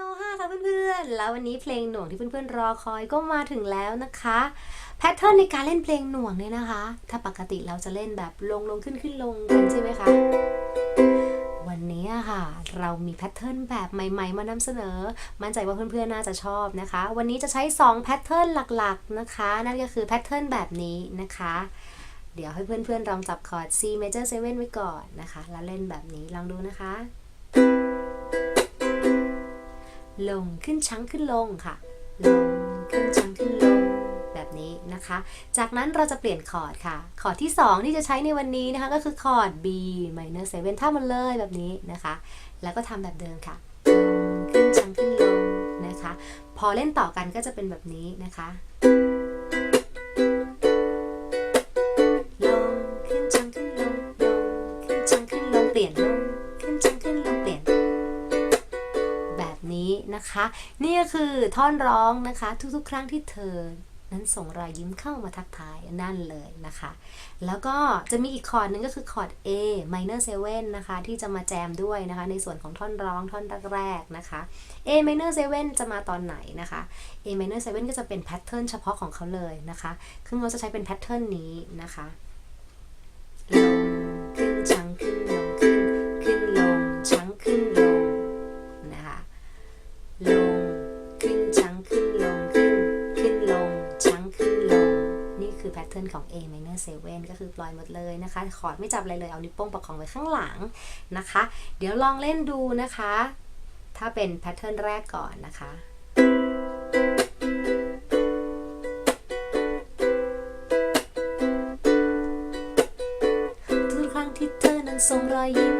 โลฮาค่ะเพื่อนๆ แล้ววันนี้เพลงหน่วงที่เพื่อนๆรอคอยก็มาถึงแล้วนะคะ แพทเทิร์นในการเล่นเพลงหน่วงเนี่ยนะคะ ถ้าปกติเราจะเล่นแบบลงลงขึ้นขึ้นลงกันใช่ไหมคะ วันนี้ค่ะ เรามีแพทเทิร์นแบบใหม่ ๆ มานำเสนอ มั่นใจว่าเพื่อนๆน่าจะชอบนะคะ วันนี้จะใช้ 2 แพทเทิร์นหลักๆนะคะ นั่นก็คือแพทเทิร์นแบบนี้นะคะ เดี๋ยวให้เพื่อนๆลองจับคอร์ด C major 7ไว้ก่อนนะคะ แล้วเล่นแบบนี้ลองดูนะคะ ลงขึ้นชั้งขึ้นลงค่ะ ลงขึ้นชั้งขึ้นลงแบบนี้นะคะ จากนั้นเราจะเปลี่ยนคอร์ดค่ะ คอร์ดที่ 2 ที่จะใช้ในวันนี้นะคะก็คือคอร์ด B minor 7ท่ามันเลยแบบนี้นะคะ แล้วก็ทำแบบเดิมค่ะลงขึ้นชั้งขึ้นลงนะคะ พอเล่นต่อกันก็จะเป็นแบบนี้นะคะ นะคะ นี่ก็คือท่อนร้องนะคะ ทุกๆ ครั้งที่เธอ นั้นส่งรอยยิ้มเข้ามาทักทายนั่นเลยนะคะ แล้วก็จะมีอีกคอร์ดหนึ่งก็คือคอร์ด A minor 7นะคะ ที่จะมาแจมด้วยนะคะ ในส่วนของท่อนร้องท่อนแรกๆนะคะ A minor 7จะมาตอนไหนนะคะ A minor 7ก็จะเป็นแพทเทิร์นเฉพาะของเขาเลยนะคะคือเราจะใช้เป็นแพทเทิร์นนี้นะคะ ของ A minor 7 ก็คือปล่อยหมดเลยนะคะคอร์ดไม่จับอะไรเลยเอานิ้วโป้งประคองไว้ข้างหลังนะคะ เดี๋ยวลองเล่นดูนะคะ ถ้าเป็นแพทเทิร์นแรกก่อนนะคะทุกครั้งที่เธอนั้นส่งรอยยิ้ม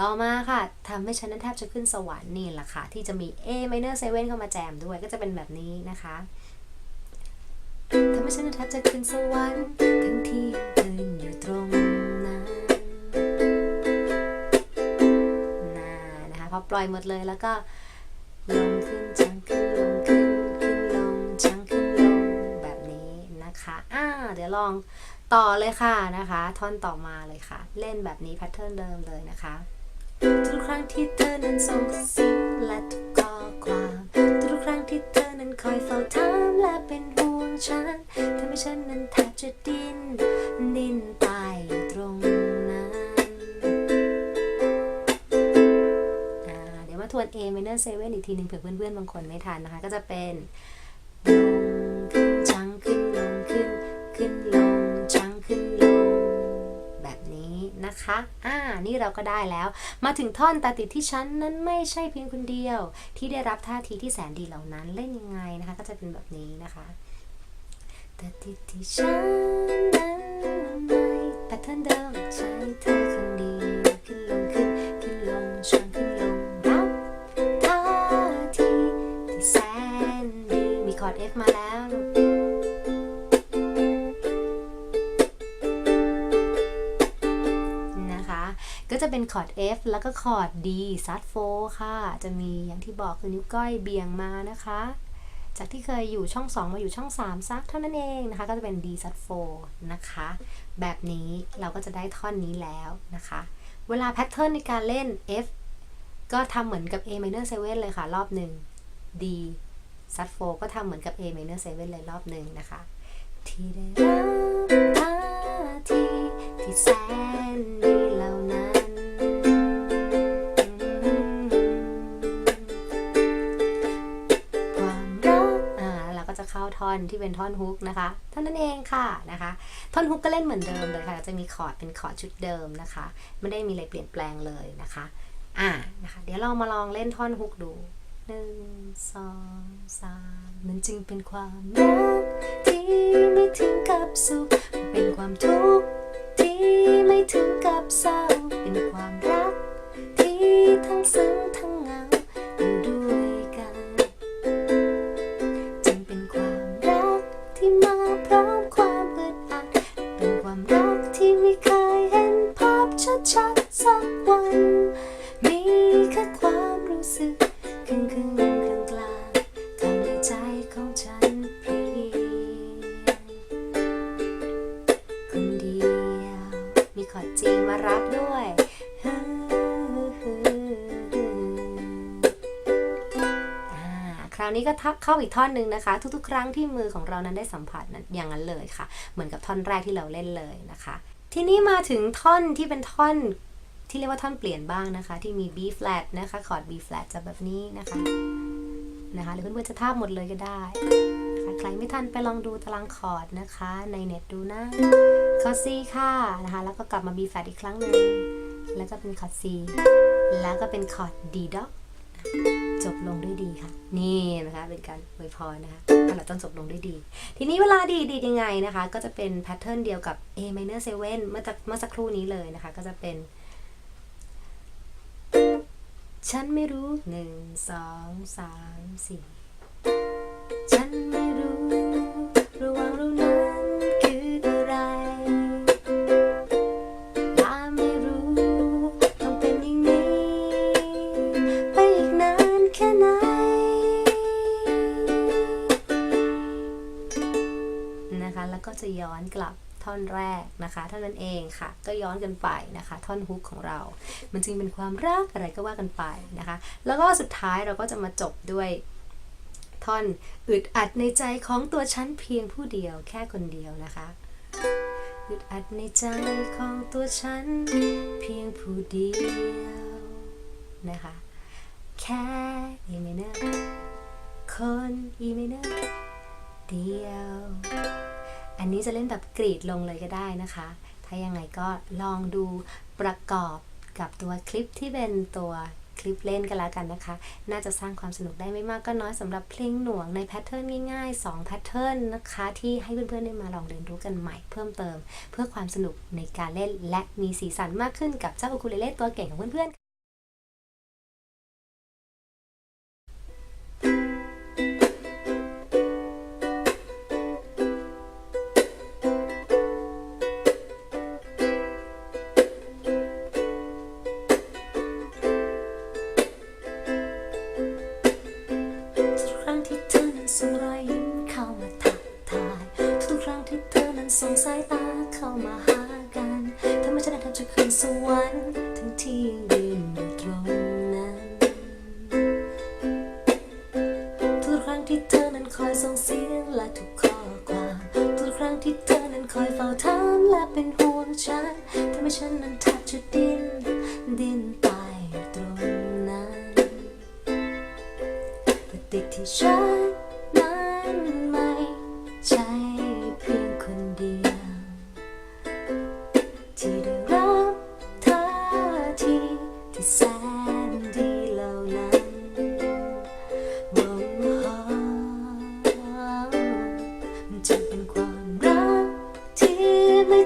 ต่อมาค่ะทำให้ฉันนั้นแทบจะขึ้นสวรรค์นี่แหละค่ะ ที่จะมี A minor 7เข้ามาแจมด้วยก็จะเป็นแบบนี้นะคะทำให้ฉันนั้นแทบจะขึ้นสวรรค์ทั้งที่ยืนอยู่ตรงนั้นน่านะคะพอปล่อยหมดเลยแล้วก็ลงขึ้นชังขึ้นลงขึ้นขึ้นลงชังขึ้นลงแบบนี้นะคะอ่าเดี๋ยวลอง ต่อเลยค่ะนะคะ ท่อนต่อมาเลยค่ะ เล่นแบบนี้แพทเทิร์นเดิมเลยนะคะ ทุกครั้งที่เธอนั้นส่งสิ่งและทุกข้อความ ทุกครั้งที่เธอนั้นคอยเฝ้าถามและเป็นห่วงฉันทำให้ฉันนั้นแทบจะดิ้นดิ้นตายอยู่ตรงนั้นเดี๋ยวมาทวน A minor 7อีกทีหนึ่งเผื่อเพื่อนๆบางคนไม่ทันนะคะ ก็จะเป็น นะคะ อ่า นี่เราก็ได้แล้ว มาถึงท่อนตาติดที่ฉันนั้นไม่ใช่เพียงคนเดียว ที่ได้รับท่าทีที่แสนดีเหล่านั้นเล่นยังไงนะคะ ก็จะเป็นแบบนี้นะคะตาติดที่ฉันนั้นไม่แพทเทิร์นเดิมใช้เธอคน คอร์ด F แล้วก็คอร์ด D ซัดโฟค่ะ จะมีอย่างที่บอกคือนิ้วก้อยเบี่ยงมานะคะ จากที่เคยอยู่ช่อง 2 มาอยู่ช่อง 3 ซักเท่านั้นเองนะคะ ก็จะเป็น D ซัดโฟนะคะ แบบนี้เราก็จะได้ท่อนนี้แล้วนะคะ เวลาแพทเทิร์นในการเล่น F ก็ทำเหมือนกับ A minor 7เลยค่ะ รอบหนึ่ง D ซัดโฟก็ทำเหมือนกับ A minor 7เลยรอบหนึ่งนะคะ ที่ได้รับท่าทีที่แสนดี ท่อนที่เป็นท่อนฮุกนะคะเท่านั้นเองค่ะนะคะ ท่อนฮุกก็เล่นเหมือนเดิมเลยค่ะ จะมีคอร์ดเป็นคอร์ดชุดเดิมนะคะ ไม่ได้มีอะไรเปลี่ยนแปลงเลยนะคะอ่านะคะ เดี๋ยวเรามาลองเล่นท่อนฮุกดูหนึ่งสองสามมันจึงเป็นความรักที่ไม่ถึงกับสุขเป็นความทุกข์ที่ไม่ถึงกับเศร้าเป็นความรัก ก็ทับเข้าอีกท่อนหนึ่งนะคะ ทุกๆ ครั้งที่มือของเรานั้นได้สัมผัสนั้นอย่างนั้นเลยค่ะ เหมือนกับท่อนแรกที่เราเล่นเลยนะคะ ทีนี้มาถึงท่อนที่เป็นท่อนที่เรียกว่าท่อนเปลี่ยนบ้างนะคะ ที่มี B flat นะคะคอร์ด B flat จะแบบนี้นะคะนะคะหรือเพื่อนๆจะทาบหมดเลยก็ได้นะคะใครไม่ทันไปลองดูตารางคอร์ดนะคะ ในเน็ตดูนะคอร์ด C ค่ะนะคะ แล้วก็กลับมา B flat อีกครั้งหนึ่งแล้วก็เป็นคอร์ด C แล้วก็เป็นคอร์ด D dot จบลงด้วยดีค่ะ นี่นะคะเป็นการอวยพรนะคะตลอดจนจบลงด้วยดี ทีนี้เวลาดีดียังไงนะคะ ก็จะเป็นแพทเทิร์นเดียวกับ A minor 7เมื่อจากเมื่อสักครู่นี้เลยนะคะ ก็จะเป็น ฉันไม่รู้หนึ่งสองสามสี่ กนะคะเท่านั้นเองค่ะ ก็ย้อนกันไปนะคะ ท่อนฮุกของเรา มันจึงเป็นความรักอะไรก็ว่ากันไปนะคะ แล้วก็สุดท้ายเราก็จะมาจบด้วยท่อนอึดอัดในใจของตัวฉันเพียงผู้เดียวแค่คนเดียวนะคะอึดอัดในใจของตัวฉัน เพียงผู้เดียวนะคะ แค่อีเมเนอร์คนอีเมเนอร์เดียว อันนี้จะเล่นแบบกรีดลงเลยก็ได้นะคะ ถ้ายังไงก็ลองดูประกอบกับตัวคลิปที่เป็นตัวคลิปเล่นกันแล้วกันนะคะ น่าจะสร้างความสนุกได้ไม่มากก็น้อยสำหรับเพลงหน่วงในแพทเทิร์นง่ายๆ2แพทเทิร์นนะคะ ที่ให้เพื่อนๆได้มาลองเรียนรู้กันใหม่เพิ่มเติม เพื่อความสนุกในการเล่นและมีสีสันมากขึ้นกับเจ้าอูคูเลเล่ตัวเก่งของเพื่อนๆ ที่ยืนอยู่ตรงนั้น ทุกครั้งที่เธอนั้นคอยส่งเสียงและทุกข้อความทุกครั้งที่เธอนั้นคอยเฝ้าถามและเป็นห่วงฉันทำให้ฉันนั้นแทบจะดิ้นดิ้นตายตรงนั้นแต่ติดที่ฉันนั้น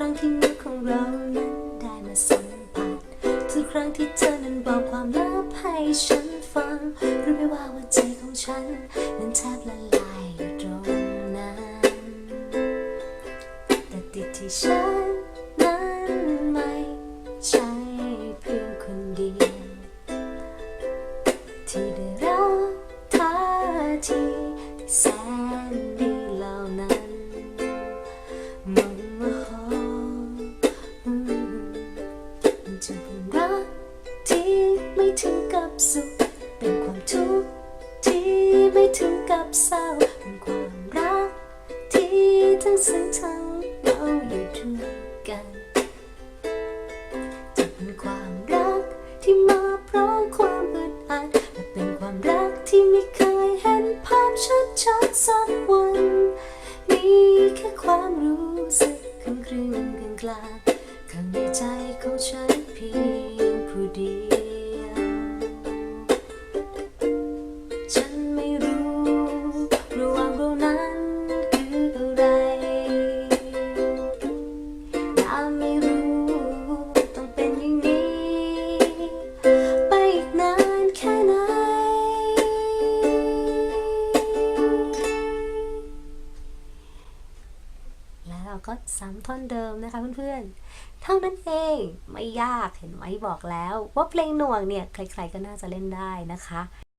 รั้งที่มือของเรานั้นได้มาสัมผัสทุกครั้งที่เธอนั้นบอกความลับให้ฉันฟังรู้ไหมว่าหัวใจของฉันนั้นแทบละลายอยู่ตรงนั้นแต่ติดที่ฉันนั้น เศร้าเป็นความรัก ที่ทั้งซึ้งทั้งเหงาอยู่ด้วยกันจะเป็นความรักที่มาพร้อมความอึดอัดและเป็นความรักที่ไม่เคยเห็นภาพชัดๆสักวันมีแค่ความรู้สึกครึ่งครึ่งกลาง ท่อนเดิมนะคะเพื่อนๆเท่านั้นเองไม่ยากเห็นไหมบอกแล้ว ว่าเพลงหน่วงเนี่ยใครๆก็น่าจะเล่นได้นะคะ